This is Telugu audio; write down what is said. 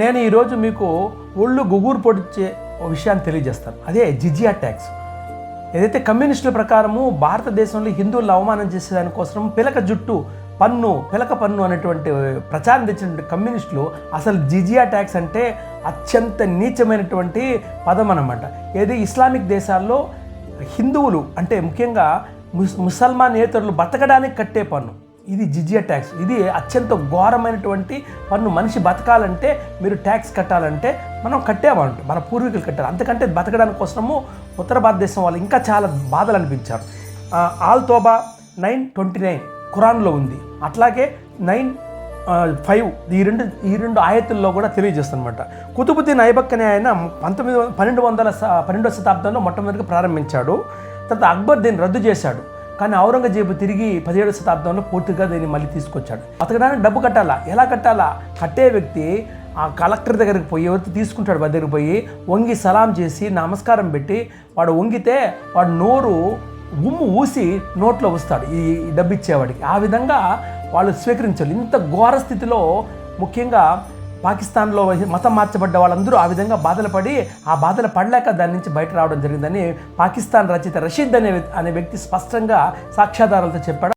నేను ఈరోజు మీకు ఒళ్ళు గుగురు పొడిచే ఓ విషయాన్ని తెలియజేస్తాను. అదే జిజియా ట్యాక్స్. ఏదైతే కమ్యూనిస్టుల ప్రకారము భారతదేశంలో హిందువులను అవమానం చేసేదానికోసం పిలక జుట్టు పన్ను పిలక పన్ను అనేటువంటి ప్రచారం తెచ్చినటువంటి కమ్యూనిస్టులు అసలు జిజియా ట్యాక్స్ అంటే అత్యంత నీచమైనటువంటి పదం అన్నమాట. ఏది ఇస్లామిక్ దేశాల్లో హిందువులు అంటే ముఖ్యంగా ముస్ ముసల్మాన్ నేతరులు బతకడానికి కట్టే పన్ను. ఇది జిజియా ట్యాక్స్. ఇది అత్యంత ఘోరమైనటువంటి పన్ను. మనిషి బతకాలంటే మీరు ట్యాక్స్ కట్టాలంటే మనం కట్టేవాళ్ళం మన పూర్వీకులు కట్టారు. అంతకంటే బతకడానికి కోసము ఉత్తర భారతదేశం వాళ్ళు ఇంకా చాలా బాధలు అనిపించారు. ఆల్ తోబా నైన్ ట్వంటీ నైన్ ఖురాన్లో ఉంది. అట్లాగే నైన్ ఫైవ్ ఈ రెండు ఈ రెండు ఆయతుల్లో కూడా తెలియజేస్తుందన్నమాట. కుతుబుద్దీన్ ఐబక్ అనే ఆయన పంతొమ్మిది పన్నెండు వందల పన్నెండో పన్నెండవ శతాబ్దంలో మొట్టమొదటిగా ప్రారంభించాడు. తర్వాత అక్బర్ దీన్ని రద్దు చేశాడు. కానీ ఔరంగజేబు తిరిగి పదిహేడవ శతాబ్దంలో పూర్తిగా దీన్ని మళ్ళీ తీసుకొచ్చాడు. బతకడానికి డబ్బు కట్టాలా? ఎలా కట్టాలా? కట్టే వ్యక్తి ఆ కలెక్టర్ దగ్గరికి పోయి ఎవరితో తీసుకుంటాడు వాడి దగ్గరికి పోయి వంగి సలాం చేసి నమస్కారం పెట్టి వాడు వంగితే వాడు నోరు ఉమ్ము ఊసి నోట్లో వస్తాడు ఈ ఈ డబ్బు ఇచ్చేవాడికి. ఆ విధంగా వాళ్ళు స్వీకరించాలి. ఇంత ఘోర స్థితిలో ముఖ్యంగా పాకిస్తాన్లో మతం మార్చబడ్డ వాళ్ళందరూ ఆ విధంగా బాధలు పడి ఆ బాధలు పడలేక దాని నుంచి బయట రావడం జరిగిందని పాకిస్తాన్ రచయిత రషీద్ అనే అనే వ్యక్తి స్పష్టంగా సాక్ష్యాధారాలతో చెప్పాడు.